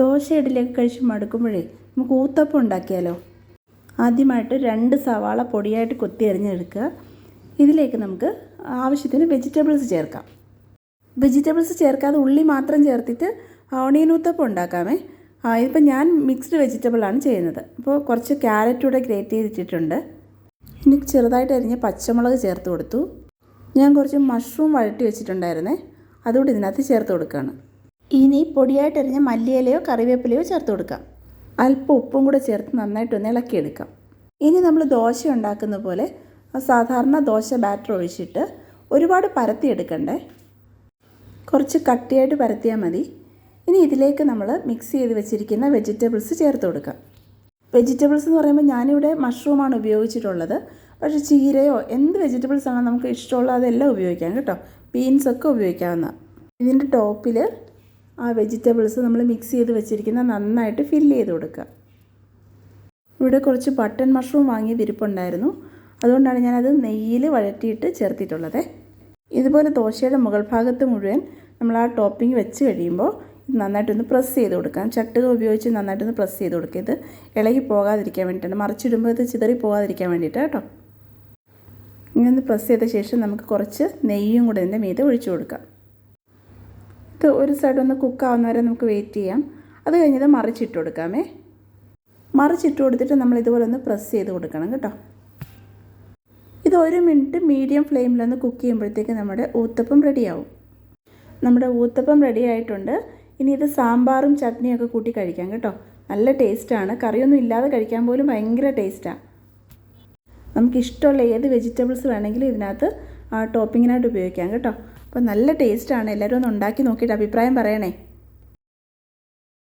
ദോശ ഇഡലിയൊക്കെ കഴിച്ച് മടുക്കുമ്പോഴേ നമുക്ക് ഊത്തപ്പം ഉണ്ടാക്കിയാലോ? ആദ്യമായിട്ട് രണ്ട് സവാള പൊടിയായിട്ട് കൊത്തി അരിഞ്ഞെടുക്കുക. ഇതിലേക്ക് നമുക്ക് ആവശ്യത്തിന് വെജിറ്റബിൾസ് ചേർക്കാം. വെജിറ്റബിൾസ് ചേർക്കാതെ ഉള്ളി മാത്രം ചേർത്തിട്ട് ഓണിയൻ ഊത്തപ്പം ഉണ്ടാക്കാമേ. ഇതിപ്പോൾ ഞാൻ മിക്സ്ഡ് വെജിറ്റബിളാണ് ചെയ്യുന്നത്. അപ്പോൾ കുറച്ച് ക്യാരറ്റ് കൂടെ ഗ്രേറ്റ് ചെയ്തിട്ടിട്ടുണ്ട്. ഇനി ചെറുതായിട്ട് അരിഞ്ഞ പച്ചമുളക് ചേർത്ത് കൊടുത്തു. ഞാൻ കുറച്ച് മഷ്റൂം വഴറ്റി വെച്ചിട്ടുണ്ടായിരുന്നേ. അതുകൂടി ഇതിനകത്ത് ചേർത്ത് കൊടുക്കുകയാണ്. ഇനി പൊടിയായിട്ടെറിഞ്ഞ മല്ലിയിലയോ കറിവേപ്പിലയോ ചേർത്ത് കൊടുക്കാം അല്പം ഉപ്പും കൂടെ ചേർത്ത് നന്നായിട്ടൊന്ന് ഇളക്കിയെടുക്കാം. ഇനി നമ്മൾ ദോശ ഉണ്ടാക്കുന്ന പോലെ സാധാരണ ദോശ ബാറ്റർ ഒഴിച്ചിട്ട് ഒരുപാട് പരത്തിയെടുക്കണ്ടേ കുറച്ച് കട്ടിയായിട്ട് പരത്തിയാൽ മതി. ഇനി ഇതിലേക്ക് നമ്മൾ മിക്സ് ചെയ്ത് വെച്ചിരിക്കുന്ന വെജിറ്റബിൾസ് ചേർത്ത് കൊടുക്കാം. വെജിറ്റബിൾസ് എന്ന് പറയുമ്പോൾ ഞാനിവിടെ മഷ്റൂമാണ് ഉപയോഗിച്ചിട്ടുള്ളത്. പക്ഷേ ചീരയോ എന്ത് വെജിറ്റബിൾസ് ആണോ നമുക്ക് ഇഷ്ടമുള്ള അതെല്ലാം ഉപയോഗിക്കാം കേട്ടോ. ബീൻസൊക്കെ ഉപയോഗിക്കാവുന്ന ഇതിന്റെ ടോപ്പിൽ ആ വെജിറ്റബിൾസ് നമ്മൾ മിക്സ് ചെയ്ത് വെച്ചിരിക്കുന്ന നന്നായിട്ട് ഫില്ല് ചെയ്ത് കൊടുക്കുക. ഇവിടെ കുറച്ച് ബട്ടൺ മഷ്റൂം വാങ്ങിയത് ഇരിപ്പുണ്ടായിരുന്നു അതുകൊണ്ടാണ് ഞാനത് നെയ്യിൽ വഴറ്റിയിട്ട് ചേർത്തിട്ടുള്ളത്. ഇതുപോലെ ദോശയുടെ മുകൾ ഭാഗത്ത് മുഴുവൻ നമ്മൾ ആ ടോപ്പിംഗ് വെച്ച് കഴിയുമ്പോൾ ഇത് നന്നായിട്ടൊന്ന് പ്രസ് ചെയ്ത് കൊടുക്കാം. ചട്ടുക ഉപയോഗിച്ച് നന്നായിട്ടൊന്ന് പ്രസ് ചെയ്ത് കൊടുക്കുക. ഇത് ഇളകി പോകാതിരിക്കാൻ വേണ്ടിയിട്ടാണ്. മറിച്ചിടുമ്പോൾ ഇത് ചിതറി പോകാതിരിക്കാൻ വേണ്ടിയിട്ട് കേട്ടോ. ഇങ്ങനെ പ്രസ് ചെയ്ത ശേഷം നമുക്ക് കുറച്ച് നെയ്യും കൂടെ ഇതിന്റെ മീതെ ഒഴിച്ചു കൊടുക്കാം. ഇത് ഒരു സൈഡ് ഒന്ന് കുക്കാവുന്ന വരെ നമുക്ക് വെയിറ്റ് ചെയ്യാം. അത് കഴിഞ്ഞത് മറിച്ചിട്ട് കൊടുക്കാമേ. മറിച്ചിട്ട് കൊടുത്തിട്ട് നമ്മൾ ഇതുപോലെ ഒന്ന് പ്രസ് ചെയ്ത് കൊടുക്കണം കേട്ടോ. ഇത് ഒരു മിനിറ്റ് മീഡിയം ഫ്ലെയിമിലൊന്ന് കുക്ക് ചെയ്യുമ്പോഴത്തേക്ക് നമ്മുടെ ഊത്തപ്പം റെഡിയാവും നമ്മുടെ ഊത്തപ്പം റെഡി ആയിട്ടുണ്ട്. ഇനി ഇത് സാമ്പാറും ചട്നിയൊക്കെ കൂട്ടി കഴിക്കാം കേട്ടോ. നല്ല ടേസ്റ്റാണ് കറിയൊന്നും ഇല്ലാതെ കഴിക്കാൻ പോലും ഭയങ്കര ടേസ്റ്റാണ് നമുക്കിഷ്ടമുള്ള ഏത് വെജിറ്റബിൾസ് വേണമെങ്കിലും ഇതിനകത്ത് ടോപ്പിങ്ങിനായിട്ട് ഉപയോഗിക്കാം കേട്ടോ. അപ്പോൾ നല്ല ടേസ്റ്റാണ് എല്ലാവരും ഒന്ന് ഉണ്ടാക്കി നോക്കിയിട്ട് അഭിപ്രായം പറയണേ.